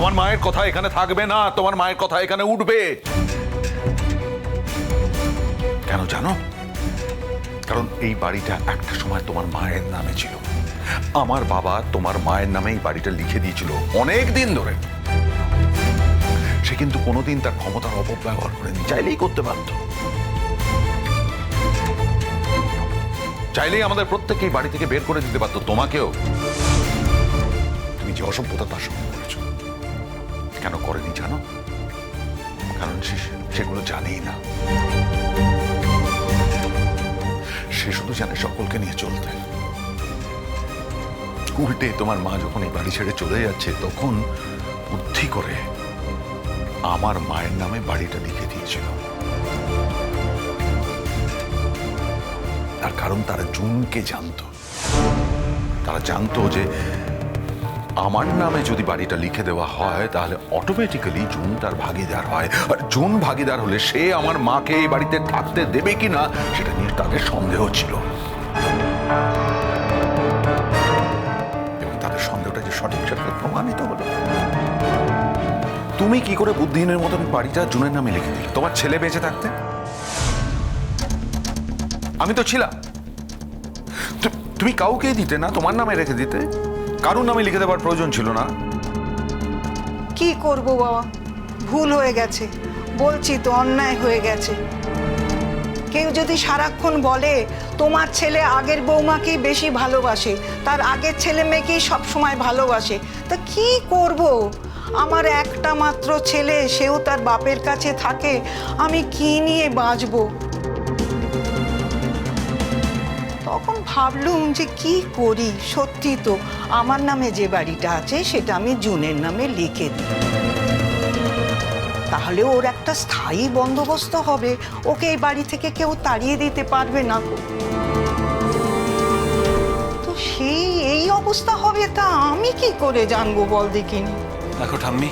তোমার মায়ের কথা এখানে থাকবে না, তোমার মায়ের কথা এখানে উঠবে। কেন জানো? কারণ এই বাড়িটা একটা সময় তোমার মায়ের নামে ছিল। আমার বাবা তোমার মায়ের নামে এই বাড়িটা লিখে দিয়েছিল অনেক দিন ধরে। সে কিন্তু কোনোদিন তার ক্ষমতার অপব্যবহার করেনি, চাইলেই করতে পারত। চাইলেই আমাদের প্রত্যেককেই বাড়ি থেকে বের করে দিতে পারতো, তোমাকেও। তুমি যে অসভ্যতা তার সঙ্গে করেছ। কেন করেনি জানো? কারণ সেগুলো জানেই না। সে শুধু জানে সকলকে নিয়ে চলতে। উল্টে তোমার মা যখন এই বাড়ি ছেড়ে চলে যাচ্ছে, তখন বুদ্ধি করে আমার মায়ের নামে বাড়িটা লিখে দিয়েছিল। তার কারণ তারা জুনকে জানতো। তারা জানতো যে আমার নামে যদি বাড়িটা লিখে দেওয়া হয়, তাহলে অটোমেটিক্যালি জুন তার ভাগিদার হয়। আর জুন ভাগিদার হলে সে আমার মাকে এই বাড়িতে থাকতে দেবে কি না সেটা নিয়ে তাদের সন্দেহ ছিল। এবং তাদের সন্দেহটা যে সঠিক, সেটা প্রমাণিত হলো। তুমি কি করে বুদ্ধিহীনের মতন বাড়িটা জুনের নামে লিখে দিলে? তোমার ছেলে বেঁচে থাকতে? আমি তো ছিলাম। তুমি কাউকেই দিতে না, তোমার নামে রেখে দিতে। কারুর নামে লিখে দেওয়ার প্রয়োজন ছিল না? কি করব বাবা? ভুল হয়ে গেছে। বলছি তো, অন্যায় হয়ে গেছে। কেউ যদি সারাক্ষণ বলে, তোমার ছেলে আগের বৌমাকেই বেশি ভালোবাসে, তার আগের ছেলে মেয়েকেই সবসময় ভালোবাসে, তা কি করব? আমার একটা মাত্র ছেলে, সেও তার বাপের কাছে থাকে, আমি কি নিয়ে বাঁচবো? ভাবলুম যে কি করি? সত্যি তো আমার নামে যে বাড়িটা আছে সেটা আমি জুনের নামে লিখে দিই। তাহলে ওর একটা স্থায়ী বন্দোবস্ত হবে। ওকে এই বাড়ি থেকে কেউ তাড়িয়ে দিতে পারবে না তো। সেই এই অবস্থা হবে তা আমি কি করে জানব বল দেখিনি? দেখো ঠাম্মি,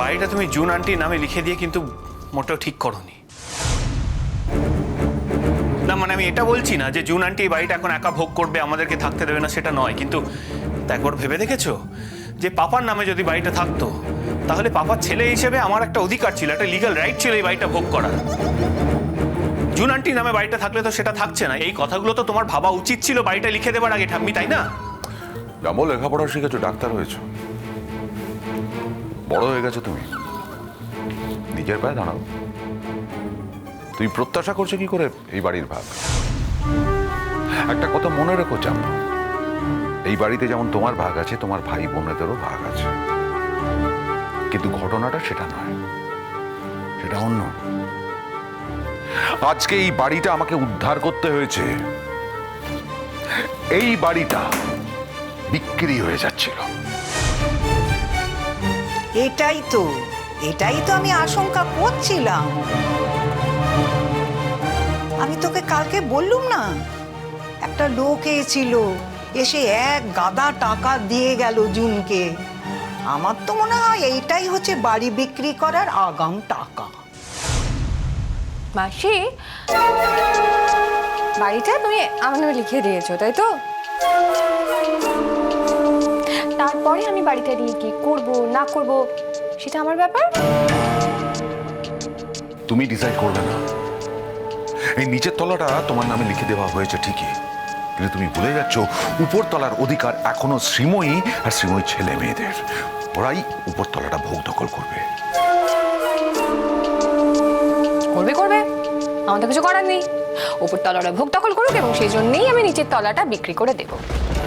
বাড়িটা তুমি জুন আন্টি নামে লিখে দিয়ে কিন্তু মোটেও ঠিক করনি। আমি এটা বলছি না যে জুন আন্টি বাড়িটা এখন একা ভোগ করবে, আমাদেরকে থাকতে দেবে না, সেটা নয়। কিন্তু একবার ভেবে দেখেছ? যে পাপার নামে যদি বাড়িটা থাকতো, তাহলে পাপার ছেলে হিসেবে আমার একটা অধিকার ছিল, একটা লিগাল রাইট ছিল এই বাড়িটা ভোগ করার। জুন আন্টির নামে বাড়িটা থাকলে তো সেটা থাকছে না। এই কথাগুলো তো তোমার ভাবা উচিত ছিল বাড়িটা লিখে দেবার আগে, ঠাম্মি, তাই না? যেমন লেখাপড়া শিখেছো, ডাক্তার হয়েছো। বড় হয়ে গেছো তুমি। নিজের পায়ে দাঁড়াও। তুই প্রত্যাশা করছ কি করে? এই বাড়ির ভাগ। একটা কথা মনে রেখো জানো এই বাড়িতে যেমন তোমার ভাগ আছে, তোমার ভাই বোনেদেরও ভাগ আছে। কিন্তু ঘটনাটা সেটা নয়। সেটা অন্য। আজকে এই বাড়িটা আমাকে উদ্ধার করতে হয়েছে। এই বাড়িটা বিক্রি হয়ে যাচ্ছিল। এটাই তো এটাই তো আমি আশঙ্কা করছিলাম। আমি তোকে কালকে বললুম না? একটা লোক এসেছিল এসে এক গাদা টাকা দিয়ে গেল জুনকে। আমার তো মনে হয় এইটাই হচ্ছে বাড়ি বিক্রি করার আগাম টাকা। মাসি বাড়িটা তুমি আমার নামে লিখে দিয়েছ তাই তো? তারপরে আমি বাড়িটা নিয়ে কি করব না করব সেটা আমার ব্যাপার? তুমি ডিসাইড করবে না। এই নিচের তলাটা তোমার নামে লিখে দেওয়া হয়েছে ঠিকই। কিন্তু তুমি ভুলে যাচ্ছ উপর তলার অধিকার এখনও শ্রীময়ী আর শ্রীময়ী ছেলে মেয়েদের। ওরাই উপর তলাটা ভোগ দখল করবে। করবে করবে। আমাদের কিছু করার নেই। ওপর তলাটা ভোগ দখল করুক এবং সেই জন্যই আমি নিচের তলাটা বিক্রি করে দেবো।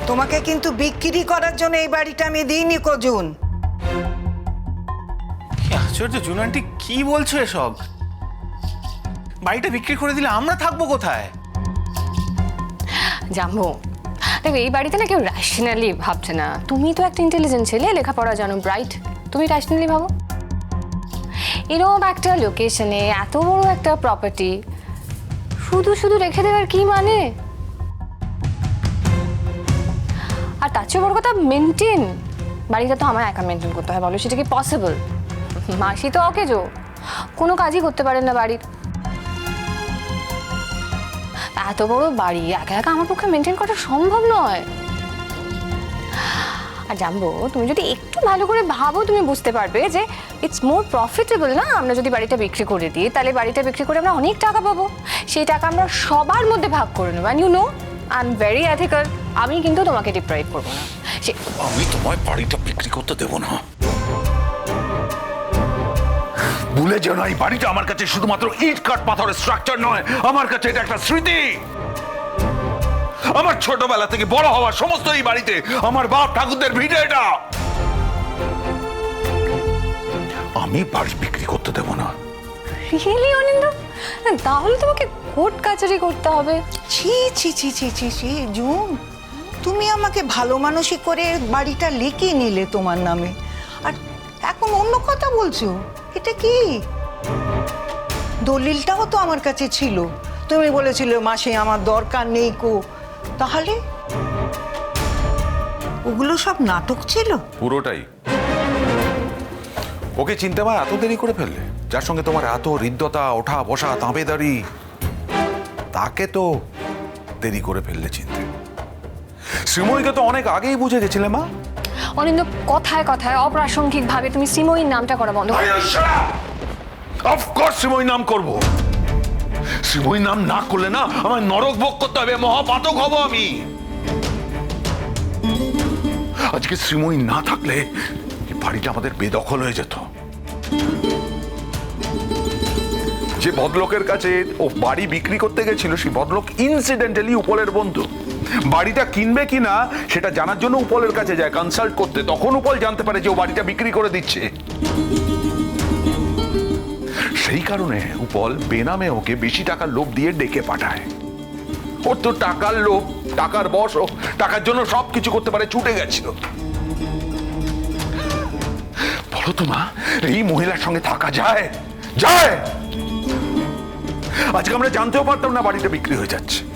তোমাকে কিন্তু বিক্রি করার জন্য এই বাড়িটা আমি দিইনি কজুন। আশ্চর্য জুন আন্টি কি বলছো এসব? বাড়িটা বিক্রি করে দিলে আমরা থাকব কোথায়? জাম্বো, দেখো, এই বাড়িতে না কেউ র্যাশনালি ভাবছে না। তুমি তো একটা ইন্টেলিজেন্ট ছেলে, লেখাপড়া জানো ব্রাইট তুমি র্যাশনালি ভাবো? এরকম একটা লোকেশনে এত বড় একটা প্রপার্টি শুধু শুধু রেখে দেওয়ার কি মানে? আর তার চেয়ে বড় কথা মেনটেন বাড়িটা তো আমার একা মেনটেন করতে হয়, বলো, সেটা কি পসিবল মাসি তো অকেজো। কোনো কাজই করতে পারেন না বাড়ির। এত বড় বাড়ি, একা একা আমার পক্ষে মেনটেন করা সম্ভব নয়। আর জানব, তুমি যদি একটু ভালো করে ভাবো, তুমি বুঝতে পারবে যে ইটস মোর প্রফিটেবল না আমরা যদি বাড়িটা বিক্রি করে দিই, তাহলে বাড়িটা বিক্রি করে আমরা অনেক টাকা পাবো। সেই টাকা আমরা সবার মধ্যে ভাগ করে নেব। You know I am very ethical আমি কিন্তু তোমাকে ডিপ্রাইভ করব না। আমি তোমায় বাড়িটা বিক্রি করতে দেবো না। ভুলে যেও না এই বাড়িটা আমার কাছে শুধুমাত্র ইট কাঠ পাথরের স্ট্রাকচার নয়। আমার কাছে এটা একটা স্মৃতি। আমার ছোটবেলা থেকে বড় হওয়া সমস্ত এই বাড়িতে আমার বাপ ঠাকুরদের ভিড়ে এটা। আমি বাড়ি বিক্রি করতে দেব না। রিয়েলি অনিন্দ? তাহলে তোমাকে কোর্ট কাচারি করতে হবে। ছি ছি ছি ছি ছি ছি জুন তুমি আমাকে ভালো মানুষই করে বাড়িটা লিখিয়ে নিলে তোমার নামে। আর এখন অন্য কথা বলছো। এটা কি? দলিলটাও তো আমার কাছে ছিল। তুমি বলেছিলে, মাসে, আমার দরকার নেই কো। তাহলে? ওগুলো সব নাটক ছিল? পুরোটাই। ওকে চিনতে মা এত দেরি করে ফেললে? যার সঙ্গে তোমার এত হৃদ্যতা, ওঠা, বসা, তাঁবেদারি, তাকে তো দেরি করে ফেললে চিনতে। শ্রীময়ীকে তো অনেক আগেই বুঝে গেছিলে, মা? অনিন্দ, কথায় কথায় অপ্রাসঙ্গিক ভাবে তুমি সিময়ীর নামটা করা বন্ধ করো। অফকোর্স নাম করব। শ্রীময়ী নাম না করলে না আমার নরক ভোগ করতে হবে, মহাপাতক হব আমি। আজকে শ্রীময়ী না থাকলে বাড়িটা আমাদের বেদখল হয়ে যেত। যে ভদ্রলোকের কাছে ও বাড়ি বিক্রি করতে গেছিল, সেই ভদ্রলোক ইনসিডেন্টালি উপলের বন্ধু। বাড়িটা কিনবে কিনা, সেটা জানার জন্য উপলের কাছে যায় কনসাল্ট করতে। তখন উপল জানতে পারে যে ও বাড়িটা বিক্রি করে দিচ্ছে। সেই কারণে উপল বেনামে ওকে বেশি টাকার লোভ দিয়ে ডেকে পাঠায়। ওর তো টাকার লোভ, টাকার বস ও টাকার জন্য সব কিছু করতে পারে, ছুটে গেছিল। বলো তো মা, এই মহিলার সঙ্গে থাকা যায়? যায়! আজকে আমরা জানতেও পারতাম না বাড়িটা বিক্রি হয়ে যাচ্ছে।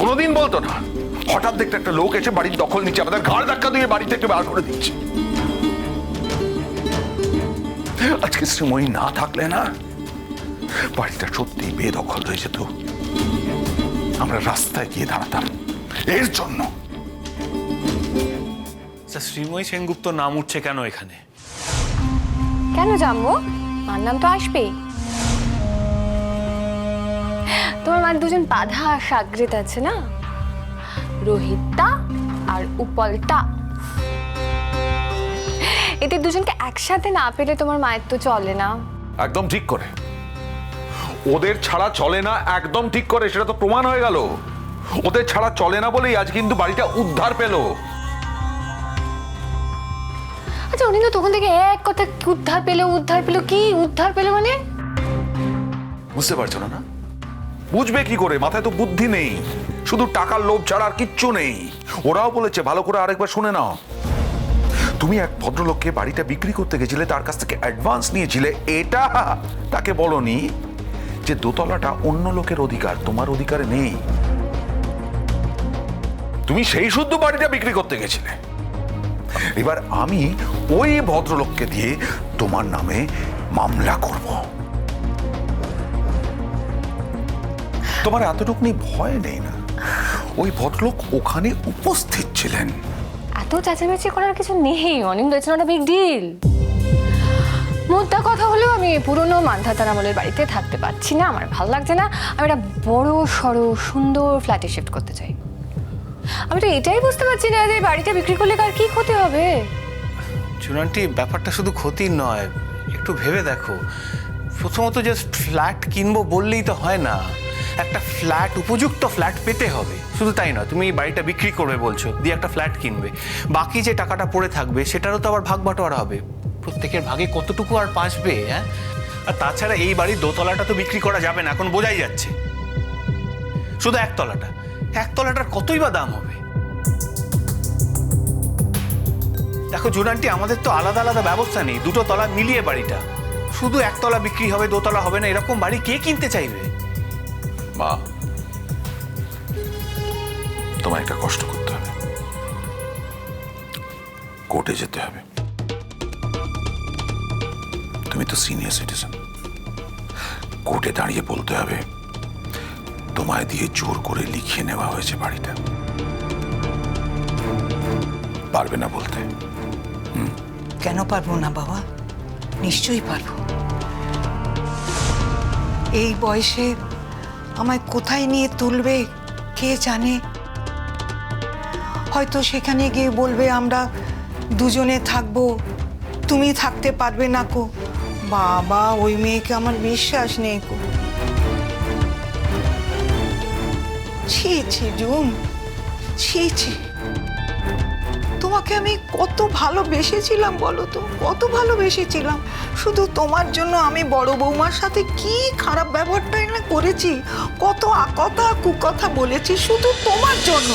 কোনোদিন বলতো না। হঠাৎ দেখতে একটা লোক এসে বাড়ির দখল নিচ্ছে আমাদের ঘাড় ধাক্কা দিয়ে বাড়ি থেকে বার করে দিচ্ছে। আজকে শ্রীময়ী না থাকলে না বাড়িটা সত্যি বেদখল হয়ে যেত। আমরা রাস্তায় গিয়ে দাঁড়াতাম। এর জন্য। শ্রীময়ী সেনগুপ্ত নাম উঠছে কেন এখানে? কেন জানব? মার নাম তো আসবেই। তোমার মানে দুজন বাধা আর সাগরিত আছে না? রোহিতটা আর উপলটা এদের দুজনকে একসাথে না পেলে তোমার মায়ের তো চলে না। একদম ঠিক করে। ওদের ছাড়া চলে না একদম ঠিক করে সেটা তো প্রমাণ হয়ে গেল। ওদের ছাড়া চলে না বলেই আজ কিন্তু বাড়িটা উদ্ধার পেল। আচ্ছা উনি তো তখন থেকে এক কথা উদ্ধার পেল উদ্ধার পেল কি? উদ্ধার পেল মানে? বুঝতে পারছ না না? বুঝবে কি করে? মাথায় তো বুদ্ধি নেই। শুধু টাকার লোভ ছাড়া আর কিচ্ছু নেই। ওরাও বলেছে, ভালো করে আরেকবার শুনে নাও। তুমি এক ভদ্রলোককে বাড়িটা বিক্রি করতে গেছিলে, তার কাছ থেকে অ্যাডভান্স নিয়েছিলে। এটা তাকে বলনি যে, দোতলাটা অন্য লোকের অধিকার, তোমার অধিকারে নেই। তুমি সেই শুদ্ধ বাড়িটা বিক্রি করতে গেছিলে। এবার আমি ওই ভদ্রলোককে দিয়ে তোমার নামে মামলা করব। তোমার এতটুকুনি ভয় নেই না? ওই ভদ্রলোক ওখানে উপস্থিত ছিলেন। এত চেঁচামেচি করার কিছু নেই Anindo it's not a big deal মোদ্দা কথা হলো আমি পুরনো মান্ধাতার আমলের বাড়িতে থাকতে পারছি না আমার ভালো লাগছে না। আমি একটা বড় সড়ো সুন্দর ফ্ল্যাটে শিফট করতে চাই। আমি তো এটাই বুঝতে পারছি না যে বাড়িটা বিক্রি করলে কার কি ক্ষতি হবে। চুনান্টি ব্যাপারটা শুধু ক্ষতির নয় একটু ভেবে দেখো। প্রথমত জাস্ট ফ্ল্যাট কিনবো বললেই তো হয় না। একটা ফ্ল্যাট উপযুক্ত ফ্ল্যাট পেতে হবে। শুধু তাই নয়, তুমি এই বাড়িটা বিক্রি করবে বলছো, দিয়ে একটা ফ্ল্যাট কিনবে। বাকি যে টাকাটা পড়ে থাকবে, সেটারও তো আবার ভাগ বাটোয়ারা হবে। প্রত্যেকের ভাগে কতটুকু আর বাঁচবে হ্যাঁ? আর তাছাড়া এই বাড়ির দোতলাটা তো বিক্রি করা যাবে না, এখন বোঝাই যাচ্ছে। শুধু একতলাটা। একতলাটার কতই বা দাম হবে? দেখো জুনান্টি আমাদের তো আলাদা আলাদা ব্যবস্থা নেই, দুটো তলা মিলিয়ে বাড়িটা। শুধু একতলা বিক্রি হবে, দোতলা হবে না, এরকম বাড়ি কে কিনতে চাইবে? মা, তোমায় একটা কষ্ট করতে হবে। কোর্টে যেতে হবে। তুমি তো সিনিয়র সিটিজেন। কোর্টে দাঁড়িয়ে বলতে হবে, তোমায় দিয়ে জোর করে লিখিয়ে নেওয়া হয়েছে বাড়িটা। পারবে না বলতে। কেন পারব না বাবা? নিশ্চয়ই পারব। এই বয়সে আমায় কোথায় নিয়ে তুলবে? কে জানে? হয়তো সেখানে গিয়ে বলবে, আমরা দুজনে থাকব। তুমি থাকতে পারবে না কো। বাবা, ওই মেয়েকে আমার বিশ্বাস নেই কো। ছি ছি, জুম। ছি ছি। তোমাকে আমি কত ভালোবেসেছিলাম বলো তো? কত ভালোবেসেছিলাম? শুধু তোমার জন্য আমি বড় বৌমার সাথে কি খারাপ ব্যবহারটাই না করেছি? কত আকথা কুকথা বলেছি শুধু তোমার জন্য।